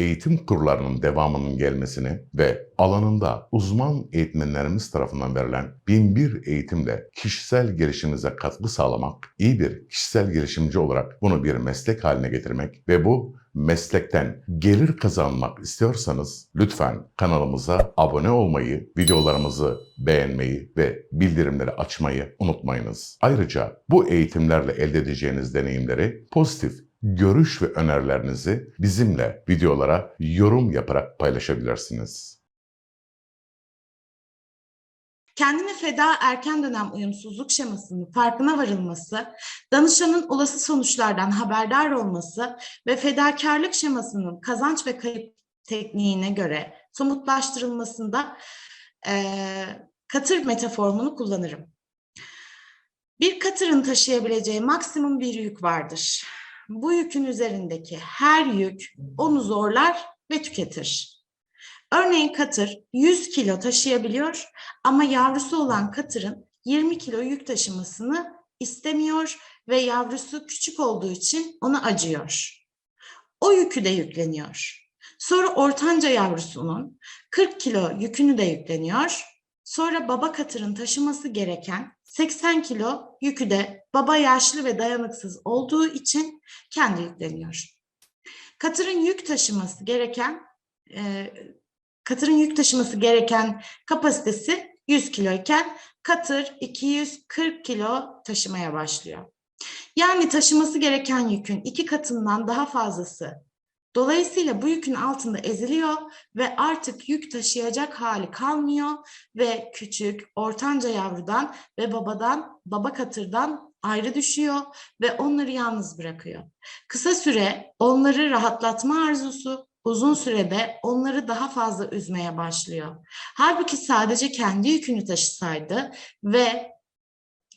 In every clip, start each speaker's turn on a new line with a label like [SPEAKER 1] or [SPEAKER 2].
[SPEAKER 1] eğitim kurlarının devamının gelmesini ve alanında uzman eğitmenlerimiz tarafından verilen 1001 eğitimle kişisel gelişiminize katkı sağlamak, iyi bir kişisel gelişimci olarak bunu bir meslek haline getirmek ve bu meslekten gelir kazanmak istiyorsanız lütfen kanalımıza abone olmayı, videolarımızı beğenmeyi ve bildirimleri açmayı unutmayınız. Ayrıca bu eğitimlerle elde edeceğiniz deneyimleri pozitif görüş ve önerilerinizi bizimle videolara yorum yaparak paylaşabilirsiniz.
[SPEAKER 2] Kendine feda erken dönem uyumsuzluk şemasının farkına varılması, danışanın olası sonuçlardan haberdar olması ve fedakarlık şemasının kazanç ve kayıp tekniğine göre somutlaştırılmasında eee katır metaforunu kullanırım. Bir katırın taşıyabileceği maksimum bir yük vardır. Bu yükün üzerindeki her yük onu zorlar ve tüketir. Örneğin katır 100 kilo taşıyabiliyor ama yavrusu olan katırın 20 kilo yük taşımasını istemiyor ve yavrusu küçük olduğu için ona acıyor. O yükü de yükleniyor. Sonra ortanca yavrusunun 40 kilo yükünü de yükleniyor. Sonra baba katırın taşıması gereken 80 kilo yükü de baba yaşlı ve dayanıksız olduğu için kendi yükleniyor. Katırın yük taşıması gereken e, katırın yük taşıması gereken kapasitesi 100 kilo iken katır 240 kilo taşımaya başlıyor. Yani taşıması gereken yükün iki katından daha fazlası. Dolayısıyla bu yükün altında eziliyor ve artık yük taşıyacak hali kalmıyor ve küçük, ortanca yavrudan ve babadan, baba katırdan ayrı düşüyor ve onları yalnız bırakıyor. Kısa süre onları rahatlatma arzusu, uzun sürede onları daha fazla üzmeye başlıyor. Halbuki sadece kendi yükünü taşısaydı ve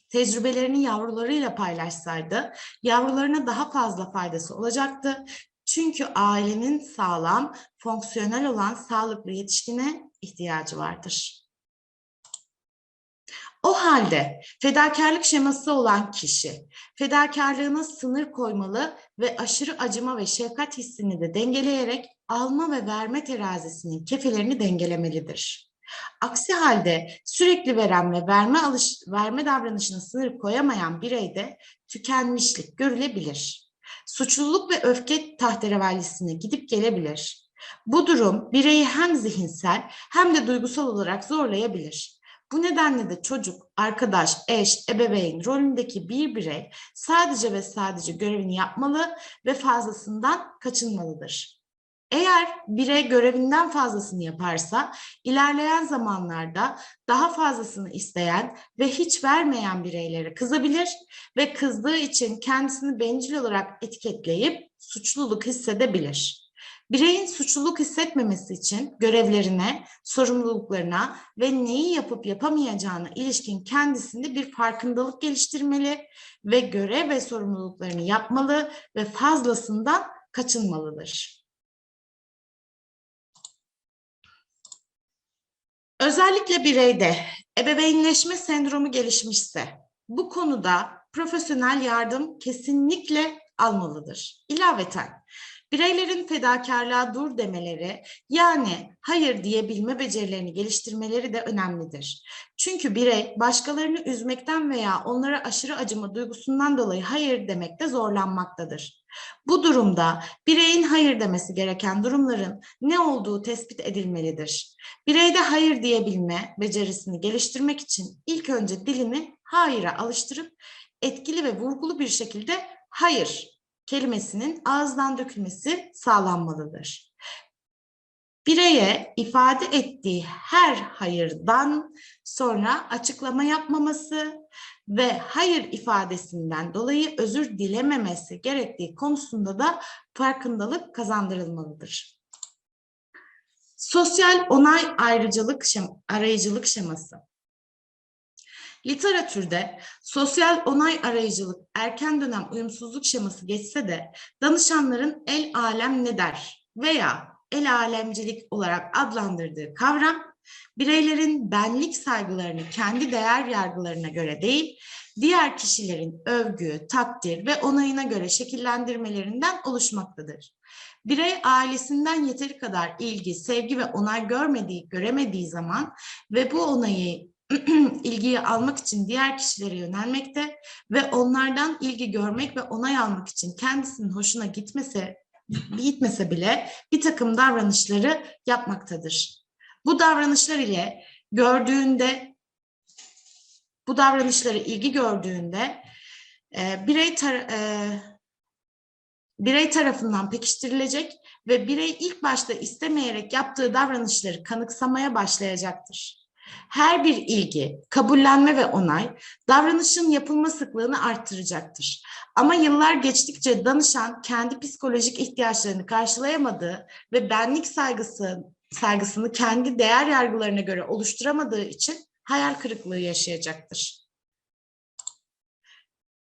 [SPEAKER 2] tecrübelerini yavrularıyla paylaşsaydı yavrularına daha fazla faydası olacaktı. Çünkü ailenin sağlam, fonksiyonel olan sağlıklı yetişkine ihtiyacı vardır. O halde fedakarlık şeması olan kişi fedakarlığına sınır koymalı ve aşırı acıma ve şefkat hissini de dengeleyerek alma ve verme terazisinin kefelerini dengelemelidir. Aksi halde sürekli veren ve verme alış verme davranışına sınır koyamayan bireyde tükenmişlik görülebilir. Suçluluk ve öfke tahterevallisine gidip gelebilir. Bu durum bireyi hem zihinsel hem de duygusal olarak zorlayabilir. Bu nedenle de çocuk, arkadaş, eş, ebeveyn rolündeki bir birey sadece ve sadece görevini yapmalı ve fazlasından kaçınmalıdır. Eğer birey görevinden fazlasını yaparsa ilerleyen zamanlarda daha fazlasını isteyen ve hiç vermeyen bireylere kızabilir ve kızdığı için kendisini bencil olarak etiketleyip suçluluk hissedebilir. Bireyin suçluluk hissetmemesi için görevlerine, sorumluluklarına ve neyi yapıp yapamayacağına ilişkin kendisinde bir farkındalık geliştirmeli ve görev ve sorumluluklarını yapmalı ve fazlasından kaçınmalıdır. Özellikle bireyde ebeveynleşme sendromu gelişmişse bu konuda profesyonel yardım kesinlikle almalıdır. İlaveten bireylerin fedakarlığa dur demeleri yani hayır diyebilme becerilerini geliştirmeleri de önemlidir. Çünkü birey başkalarını üzmekten veya onlara aşırı acıma duygusundan dolayı hayır demekte zorlanmaktadır. Bu durumda bireyin hayır demesi gereken durumların ne olduğu tespit edilmelidir. Bireyde hayır diyebilme becerisini geliştirmek için ilk önce dilini hayır'a alıştırıp etkili ve vurgulu bir şekilde hayır kelimesinin ağızdan dökülmesi sağlanmalıdır. Bireye ifade ettiği her hayırdan sonra açıklama yapmaması ve hayır ifadesinden dolayı özür dilememesi gerektiği konusunda da farkındalık kazandırılmalıdır. Sosyal onay ayrıcılık şem arayıcılık şeması. Literatürde sosyal onay arayıcılık erken dönem uyumsuzluk şeması geçse de danışanların el alem ne der veya el alemcilik olarak adlandırdığı kavram bireylerin benlik saygılarını kendi değer yargılarına göre değil, diğer kişilerin övgü, takdir ve onayına göre şekillendirmelerinden oluşmaktadır. Birey ailesinden yeteri kadar ilgi, sevgi ve onay görmediği, göremediği zaman ve bu onayı ilgiyi almak için diğer kişilere yönelmekte ve onlardan ilgi görmek ve onay almak için kendisinin hoşuna gitmese gitmese bile bir takım davranışları yapmaktadır. Bu davranışlar ile gördüğünde bu davranışları ilgi gördüğünde e, birey tar- e, birey tarafından pekiştirilecek ve birey ilk başta istemeyerek yaptığı davranışları kanıksamaya başlayacaktır. Her bir ilgi, kabullenme ve onay davranışın yapılma sıklığını arttıracaktır. Ama yıllar geçtikçe danışan kendi psikolojik ihtiyaçlarını karşılayamadığı ve benlik saygısı saygısını kendi değer yargılarına göre oluşturamadığı için hayal kırıklığı yaşayacaktır.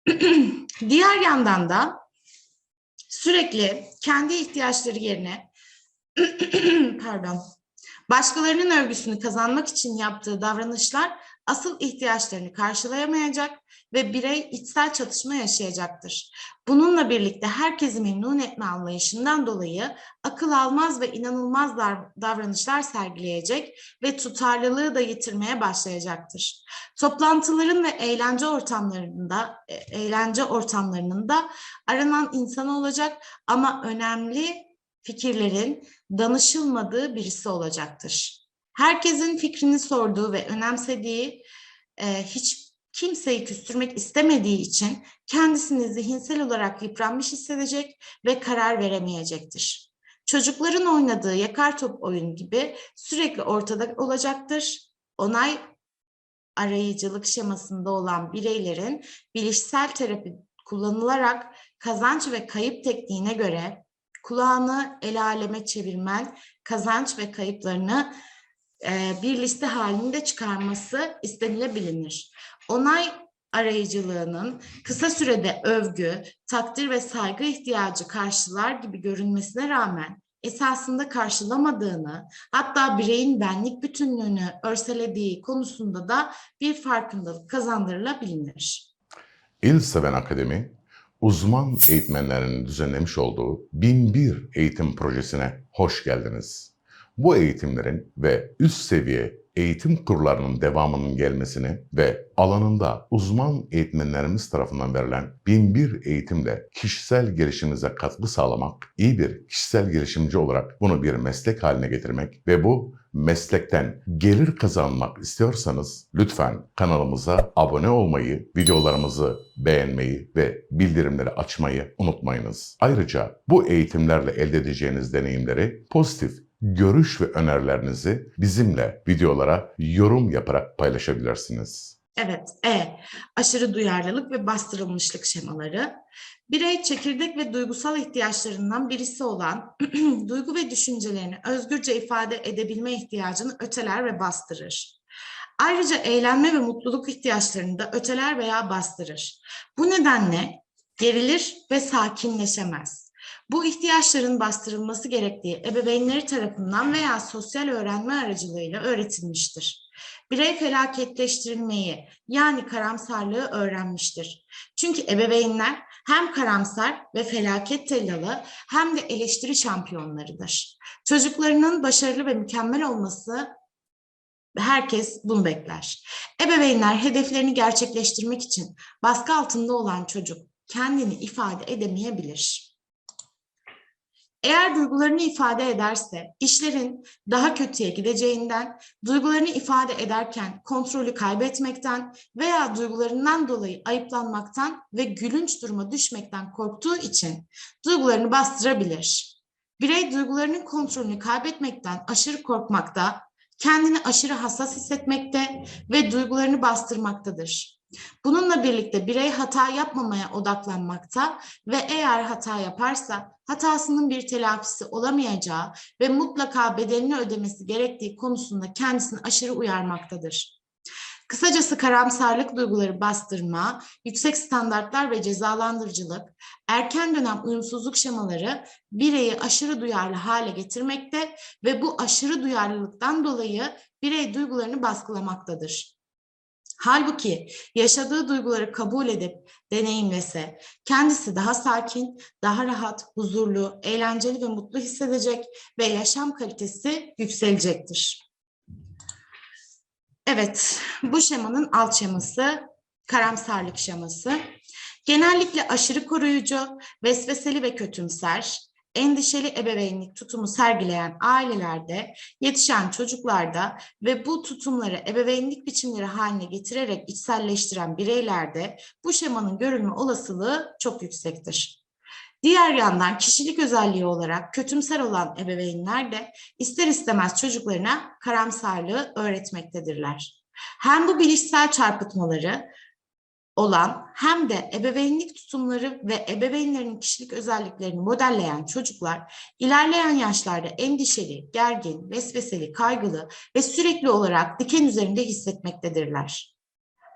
[SPEAKER 2] Diğer yandan da sürekli kendi ihtiyaçları yerine pardon başkalarının övgüsünü kazanmak için yaptığı davranışlar asıl ihtiyaçlarını karşılayamayacak ve birey içsel çatışma yaşayacaktır. Bununla birlikte herkesi memnun etme anlayışından dolayı akıl almaz ve inanılmaz davranışlar sergileyecek ve tutarlılığı da yitirmeye başlayacaktır. Toplantıların ve eğlence ortamlarında e, eğlence ortamlarının da aranan insan olacak ama önemli fikirlerin danışılmadığı birisi olacaktır. Herkesin fikrini sorduğu ve önemsediği, e, hiç kimseyi küstürmek istemediği için kendisini zihinsel olarak yıpranmış hissedecek ve karar veremeyecektir. Çocukların oynadığı yakar top oyun gibi sürekli ortada olacaktır. Onay arayıcılık şemasında olan bireylerin bilişsel terapi kullanılarak kazanç ve kayıp tekniğine göre kulağını el aleme çevirmen, kazanç ve kayıplarını e, bir liste halinde çıkarması istenilebilir. Onay arayıcılığının kısa sürede övgü, takdir ve saygı ihtiyacı karşılar gibi görünmesine rağmen esasında karşılamadığını, hatta bireyin benlik bütünlüğünü örselediği konusunda da bir farkındalık kazandırılabilir.
[SPEAKER 1] İl Seven Akademi, uzman eğitmenlerin düzenlemiş olduğu 1001 eğitim projesine hoş geldiniz. Bu eğitimlerin ve üst seviye eğitim kurlarının devamının gelmesini ve alanında uzman eğitmenlerimiz tarafından verilen 1001 eğitimle kişisel gelişiminize katkı sağlamak, iyi bir kişisel gelişimci olarak bunu bir meslek haline getirmek ve bu meslekten gelir kazanmak istiyorsanız lütfen kanalımıza abone olmayı, videolarımızı beğenmeyi ve bildirimleri açmayı unutmayınız. Ayrıca bu eğitimlerle elde edeceğiniz deneyimleri pozitif görüş ve önerilerinizi bizimle videolara yorum yaparak paylaşabilirsiniz.
[SPEAKER 2] Evet, E. Aşırı duyarlılık ve bastırılmışlık şemaları. Birey çekirdek ve duygusal ihtiyaçlarından birisi olan duygu ve düşüncelerini özgürce ifade edebilme ihtiyacını öteler ve bastırır. Ayrıca eğlenme ve mutluluk ihtiyaçlarını da öteler veya bastırır. Bu nedenle gerilir ve sakinleşemez. Bu ihtiyaçların bastırılması gerektiği ebeveynleri tarafından veya sosyal öğrenme aracılığıyla öğretilmiştir. Birey felaketleştirilmeyi yani karamsarlığı öğrenmiştir. Çünkü ebeveynler hem karamsar ve felaket tellalı hem de eleştiri şampiyonlarıdır. Çocuklarının başarılı ve mükemmel olması herkes bunu bekler. Ebeveynler hedeflerini gerçekleştirmek için baskı altında olan çocuk kendini ifade edemeyebilir. Eğer duygularını ifade ederse işlerin daha kötüye gideceğinden, duygularını ifade ederken kontrolü kaybetmekten veya duygularından dolayı ayıplanmaktan ve gülünç duruma düşmekten korktuğu için duygularını bastırabilir. Birey duygularının kontrolünü kaybetmekten aşırı korkmakta, kendini aşırı hassas hissetmekte ve duygularını bastırmaktadır. Bununla birlikte birey hata yapmamaya odaklanmakta ve eğer hata yaparsa hatasının bir telafisi olamayacağı ve mutlaka bedelini ödemesi gerektiği konusunda kendisini aşırı uyarmaktadır. Kısacası karamsarlık duyguları bastırma, yüksek standartlar ve cezalandırıcılık, erken dönem uyumsuzluk şemaları bireyi aşırı duyarlı hale getirmekte ve bu aşırı duyarlılıktan dolayı birey duygularını baskılamaktadır. Halbuki yaşadığı duyguları kabul edip deneyimlese kendisi daha sakin, daha rahat, huzurlu, eğlenceli ve mutlu hissedecek ve yaşam kalitesi yükselecektir. Evet, bu şemanın alt şeması karamsarlık şeması. Genellikle aşırı koruyucu, vesveseli ve kötümser, endişeli ebeveynlik tutumu sergileyen ailelerde, yetişen çocuklarda ve bu tutumları ebeveynlik biçimleri haline getirerek içselleştiren bireylerde bu şemanın görülme olasılığı çok yüksektir. Diğer yandan kişilik özelliği olarak kötümser olan ebeveynler de ister istemez çocuklarına karamsarlığı öğretmektedirler. Hem bu bilişsel çarpıtmaları olan hem de ebeveynlik tutumları ve ebeveynlerin kişilik özelliklerini modelleyen çocuklar ilerleyen yaşlarda endişeli, gergin, vesveseli, kaygılı ve sürekli olarak diken üzerinde hissetmektedirler.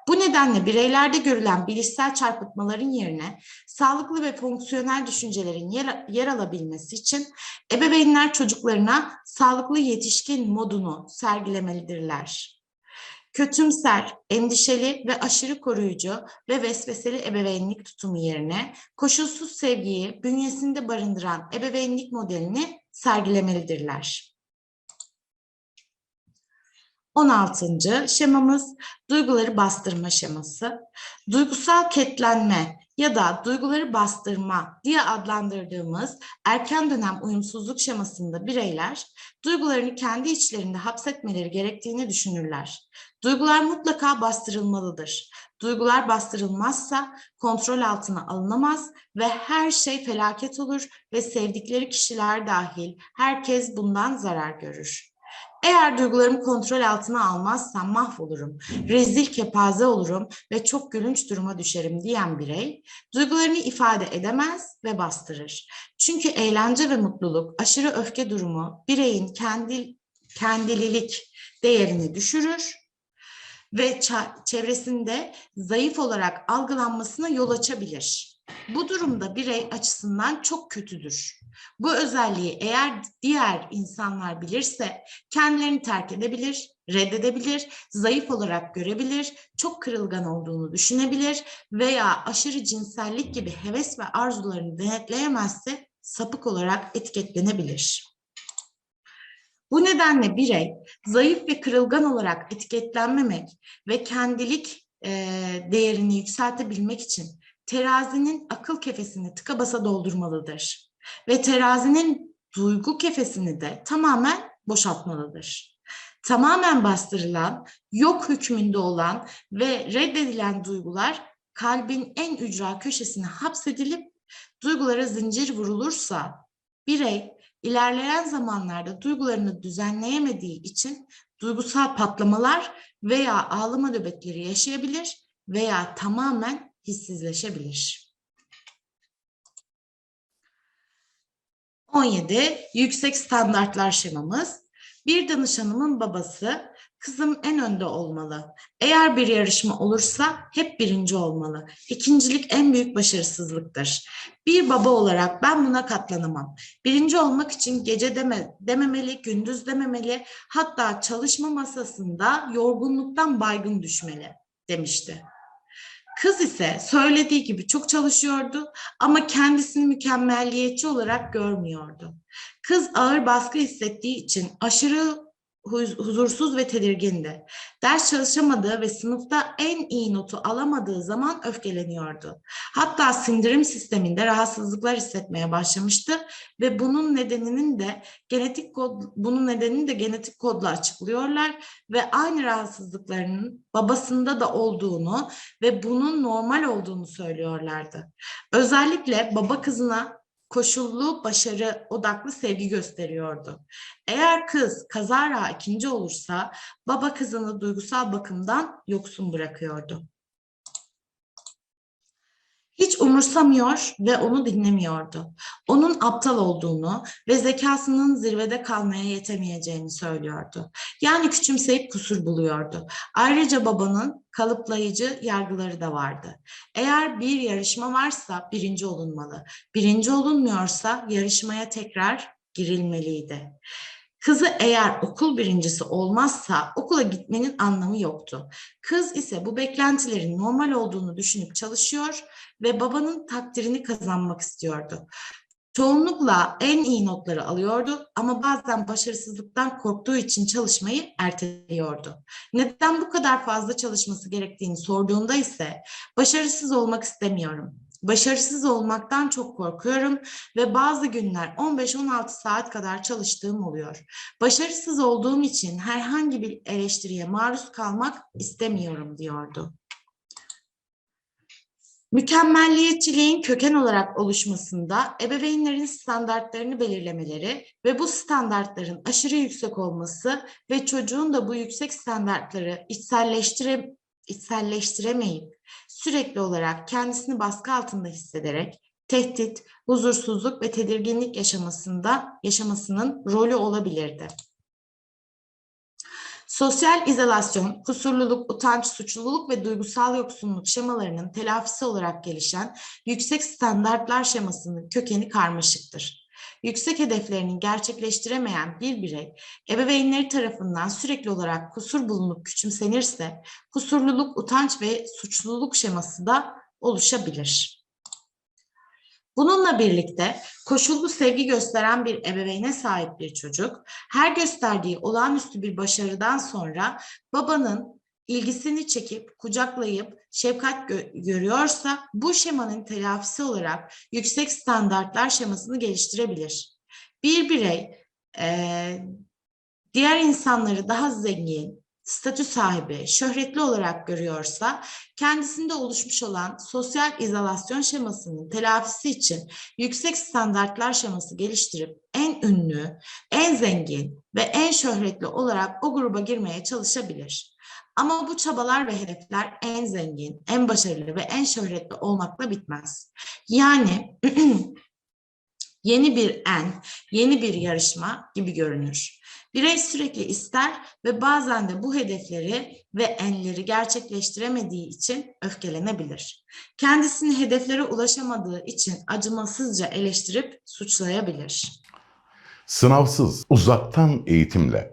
[SPEAKER 2] Bu nedenle bireylerde görülen bilişsel çarpıtmaların yerine sağlıklı ve fonksiyonel düşüncelerin yer, yer alabilmesi için ebeveynler çocuklarına sağlıklı yetişkin modunu sergilemelidirler. Kötümser, endişeli ve aşırı koruyucu ve vesveseli ebeveynlik tutumu yerine koşulsuz sevgiyi bünyesinde barındıran ebeveynlik modelini sergilemelidirler. 16. şemamız duyguları bastırma şeması. Duygusal ketlenme ya da duyguları bastırma diye adlandırdığımız erken dönem uyumsuzluk şemasında bireyler duygularını kendi içlerinde hapsetmeleri gerektiğini düşünürler. Duygular mutlaka bastırılmalıdır. Duygular bastırılmazsa kontrol altına alınamaz ve her şey felaket olur ve sevdikleri kişiler dahil herkes bundan zarar görür. Eğer duygularımı kontrol altına almazsam mahvolurum, rezil kepaze olurum ve çok gülünç duruma düşerim diyen birey, duygularını ifade edemez ve bastırır. Çünkü eğlence ve mutluluk, aşırı öfke durumu bireyin kendi kendililik değerini düşürür ve çevresinde zayıf olarak algılanmasına yol açabilir. Bu durumda birey açısından çok kötüdür. Bu özelliği eğer diğer insanlar bilirse kendilerini terk edebilir, reddedebilir, zayıf olarak görebilir, çok kırılgan olduğunu düşünebilir veya aşırı cinsellik gibi heves ve arzularını denetleyemezse sapık olarak etiketlenebilir. Bu nedenle birey zayıf ve kırılgan olarak etiketlenmemek ve kendilik değerini yükseltebilmek için terazinin akıl kefesini tıka basa doldurmalıdır. Ve terazinin duygu kefesini de tamamen boşaltmalıdır. Tamamen bastırılan, yok hükmünde olan ve reddedilen duygular kalbin en ücra köşesine hapsedilip duygulara zincir vurulursa birey ilerleyen zamanlarda duygularını düzenleyemediği için duygusal patlamalar veya ağlama nöbetleri yaşayabilir veya tamamen hissizleşebilir. 17. Yüksek standartlar şemamız. Bir danışanımın babası kızım en önde olmalı. Eğer bir yarışma olursa hep birinci olmalı. İkincilik en büyük başarısızlıktır. Bir baba olarak ben buna katlanamam. Birinci olmak için gece deme, dememeli, gündüz dememeli, hatta çalışma masasında yorgunluktan baygın düşmeli demişti. Kız ise söylediği gibi çok çalışıyordu ama kendisini mükemmelliyetçi olarak görmüyordu. Kız ağır baskı hissettiği için aşırı huzursuz ve tedirgindi. Ders çalışamadığı ve sınıfta en iyi notu alamadığı zaman öfkeleniyordu. Hatta sindirim sisteminde rahatsızlıklar hissetmeye başlamıştı ve bunun nedeninin de genetik kod bunun nedenini de genetik kodla açıklıyorlar ve aynı rahatsızlıklarının babasında da olduğunu ve bunun normal olduğunu söylüyorlardı. Özellikle baba kızına koşullu başarı odaklı sevgi gösteriyordu. Eğer kız kazara ikinci olursa baba kızını duygusal bakımdan yoksun bırakıyordu. Hiç umursamıyor ve onu dinlemiyordu. Onun aptal olduğunu ve zekasının zirvede kalmaya yetemeyeceğini söylüyordu. Yani küçümseyip kusur buluyordu. Ayrıca babanın kalıplayıcı yargıları da vardı. Eğer bir yarışma varsa birinci olunmalı. Birinci olunmuyorsa yarışmaya tekrar girilmeliydi. Kızı eğer okul birincisi olmazsa okula gitmenin anlamı yoktu. Kız ise bu beklentilerin normal olduğunu düşünüp çalışıyor ve babanın takdirini kazanmak istiyordu. Çoğunlukla en iyi notları alıyordu ama bazen başarısızlıktan korktuğu için çalışmayı erteliyordu. Neden bu kadar fazla çalışması gerektiğini sorduğunda ise başarısız olmak istemiyorum. Başarısız olmaktan çok korkuyorum ve bazı günler 15-16 saat kadar çalıştığım oluyor. Başarısız olduğum için herhangi bir eleştiriye maruz kalmak istemiyorum diyordu. Mükemmelliyetçiliğin köken olarak oluşmasında ebeveynlerin standartlarını belirlemeleri ve bu standartların aşırı yüksek olması ve çocuğun da bu yüksek standartları içselleştire, içselleştiremeyip sürekli olarak kendisini baskı altında hissederek tehdit, huzursuzluk ve tedirginlik yaşamasında yaşamasının rolü olabilirdi. Sosyal izolasyon, kusurluluk, utanç, suçluluk ve duygusal yoksunluk şemalarının telafisi olarak gelişen yüksek standartlar şemasının kökeni karmaşıktır. Yüksek hedeflerini gerçekleştiremeyen bir birey, ebeveynleri tarafından sürekli olarak kusur bulunup küçümsenirse, kusurluluk, utanç ve suçluluk şeması da oluşabilir. Bununla birlikte koşullu sevgi gösteren bir ebeveyne sahip bir çocuk, her gösterdiği olağanüstü bir başarıdan sonra babanın ilgisini çekip kucaklayıp şefkat gö- görüyorsa bu şemanın telafisi olarak yüksek standartlar şemasını geliştirebilir. Bir birey eee, diğer insanları daha zengin, statü sahibi, şöhretli olarak görüyorsa kendisinde oluşmuş olan sosyal izolasyon şemasının telafisi için yüksek standartlar şeması geliştirip en ünlü, en zengin ve en şöhretli olarak o gruba girmeye çalışabilir. Ama bu çabalar ve hedefler en zengin, en başarılı ve en şöhretli olmakla bitmez. Yani yeni bir en, yeni bir yarışma gibi görünür. Birey sürekli ister ve bazen de bu hedefleri ve enleri gerçekleştiremediği için öfkelenebilir. Kendisini hedeflere ulaşamadığı için acımasızca eleştirip suçlayabilir.
[SPEAKER 1] Sınavsız, uzaktan eğitimle,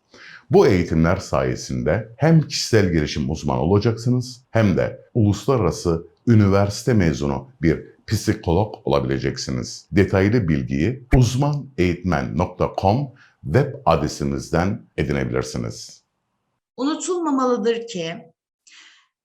[SPEAKER 1] Bu eğitimler sayesinde hem kişisel gelişim uzmanı olacaksınız hem de uluslararası üniversite mezunu bir psikolog olabileceksiniz. Detaylı bilgiyi uzmaneğitmen.com web adresimizden edinebilirsiniz.
[SPEAKER 2] Unutulmamalıdır ki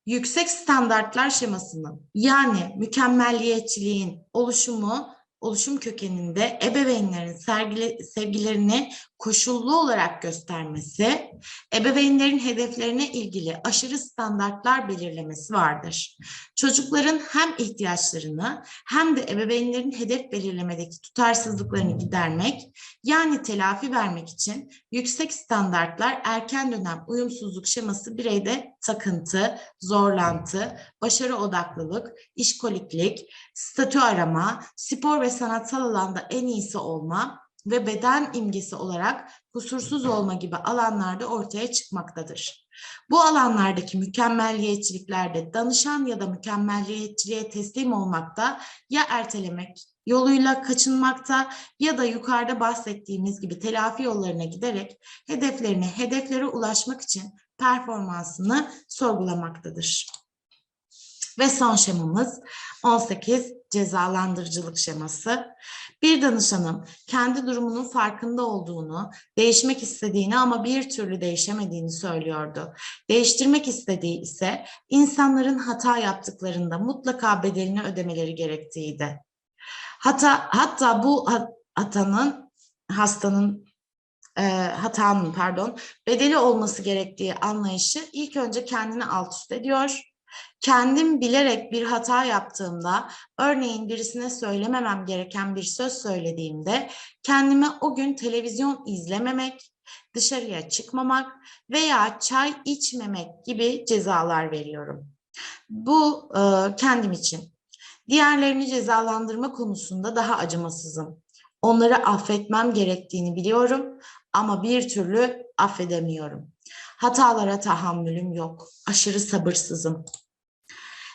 [SPEAKER 2] yüksek standartlar şemasının yani mükemmelliyetçiliğin oluşumu oluşum kökeninde ebeveynlerin sergile, sevgilerini koşullu olarak göstermesi, ebeveynlerin hedeflerine ilgili aşırı standartlar belirlemesi vardır. Çocukların hem ihtiyaçlarını hem de ebeveynlerin hedef belirlemedeki tutarsızlıklarını gidermek, yani telafi vermek için yüksek standartlar erken dönem uyumsuzluk şeması bireyde takıntı, zorlantı, başarı odaklılık, işkoliklik, statü arama, spor ve sanatsal alanda en iyisi olma ve beden imgesi olarak kusursuz olma gibi alanlarda ortaya çıkmaktadır. Bu alanlardaki mükemmelliyetçiliklerde danışan ya da mükemmelliyetçiliğe teslim olmakta ya ertelemek yoluyla kaçınmakta ya da yukarıda bahsettiğimiz gibi telafi yollarına giderek hedeflerine hedeflere ulaşmak için performansını sorgulamaktadır. Ve son şemamız 18 cezalandırıcılık şeması. Bir danışanın kendi durumunun farkında olduğunu, değişmek istediğini ama bir türlü değişemediğini söylüyordu. Değiştirmek istediği ise insanların hata yaptıklarında mutlaka bedelini ödemeleri gerektiğiydi. Hata, hatta bu hatanın hastanın e, hatanın pardon bedeli olması gerektiği anlayışı ilk önce kendini alt üst ediyor. Kendim bilerek bir hata yaptığımda, örneğin birisine söylememem gereken bir söz söylediğimde kendime o gün televizyon izlememek, dışarıya çıkmamak veya çay içmemek gibi cezalar veriyorum. Bu e, kendim için. Diğerlerini cezalandırma konusunda daha acımasızım. Onları affetmem gerektiğini biliyorum ama bir türlü affedemiyorum. Hatalara tahammülüm yok. Aşırı sabırsızım.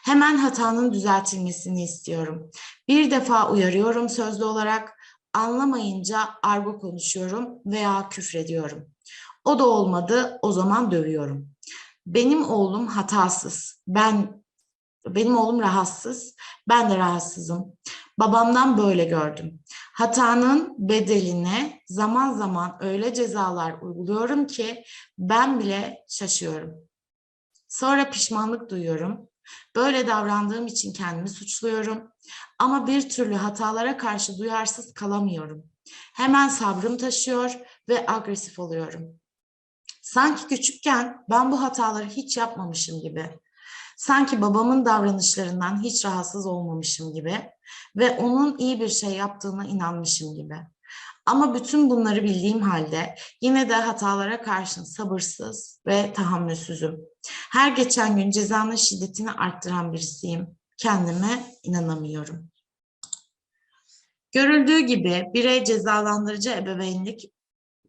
[SPEAKER 2] Hemen hatanın düzeltilmesini istiyorum. Bir defa uyarıyorum sözlü olarak, anlamayınca argo konuşuyorum veya küfrediyorum. O da olmadı, o zaman dövüyorum. Benim oğlum hatasız. Ben benim oğlum rahatsız. Ben de rahatsızım. Babamdan böyle gördüm. Hatanın bedeline zaman zaman öyle cezalar uyguluyorum ki ben bile şaşıyorum. Sonra pişmanlık duyuyorum. Böyle davrandığım için kendimi suçluyorum. Ama bir türlü hatalara karşı duyarsız kalamıyorum. Hemen sabrım taşıyor ve agresif oluyorum. Sanki küçükken ben bu hataları hiç yapmamışım gibi. Sanki babamın davranışlarından hiç rahatsız olmamışım gibi ve onun iyi bir şey yaptığına inanmışım gibi. Ama bütün bunları bildiğim halde yine de hatalara karşın sabırsız ve tahammülsüzüm. Her geçen gün cezanın şiddetini arttıran birisiyim. Kendime inanamıyorum. Görüldüğü gibi birey cezalandırıcı ebeveynlik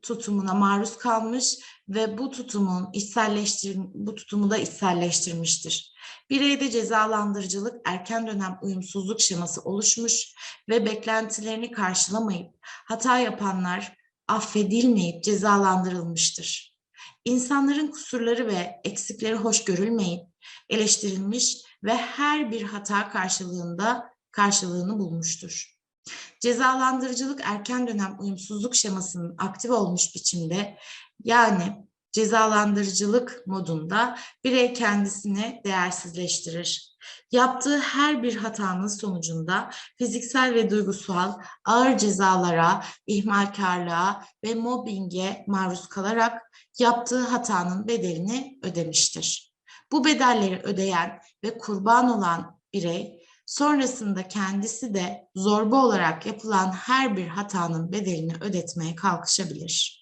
[SPEAKER 2] tutumuna maruz kalmış ve bu tutumun içselleştir bu tutumu da içselleştirmiştir. Bireyde cezalandırıcılık erken dönem uyumsuzluk şeması oluşmuş ve beklentilerini karşılamayıp hata yapanlar affedilmeyip cezalandırılmıştır. İnsanların kusurları ve eksikleri hoş görülmeyip eleştirilmiş ve her bir hata karşılığında karşılığını bulmuştur. Cezalandırıcılık erken dönem uyumsuzluk şemasının aktif olmuş biçimde yani cezalandırıcılık modunda birey kendisini değersizleştirir. Yaptığı her bir hatanın sonucunda fiziksel ve duygusal ağır cezalara, ihmalkarlığa ve mobbinge maruz kalarak yaptığı hatanın bedelini ödemiştir. Bu bedelleri ödeyen ve kurban olan birey sonrasında kendisi de zorba olarak yapılan her bir hatanın bedelini ödetmeye kalkışabilir.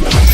[SPEAKER 1] Thank you.